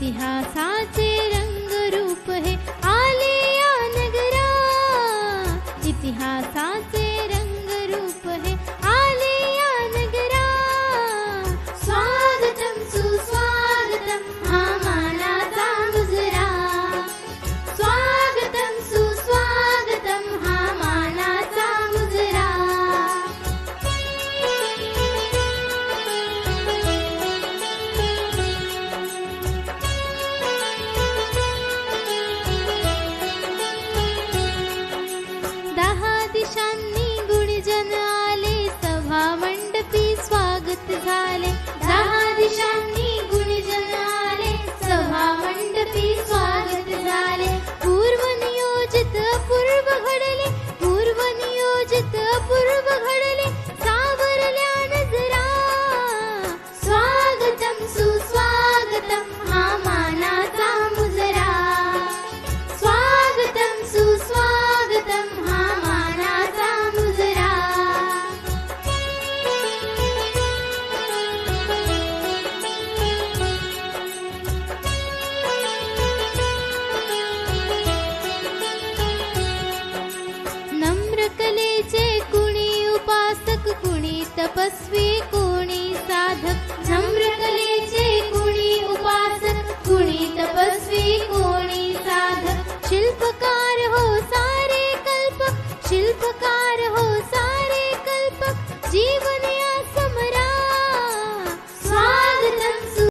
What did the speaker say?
的哈桑。कुणी तपस्वी कुणी साधक कलेचे कुणी उपासक कुणी तपस्वी कोणी साधक शिल्पकार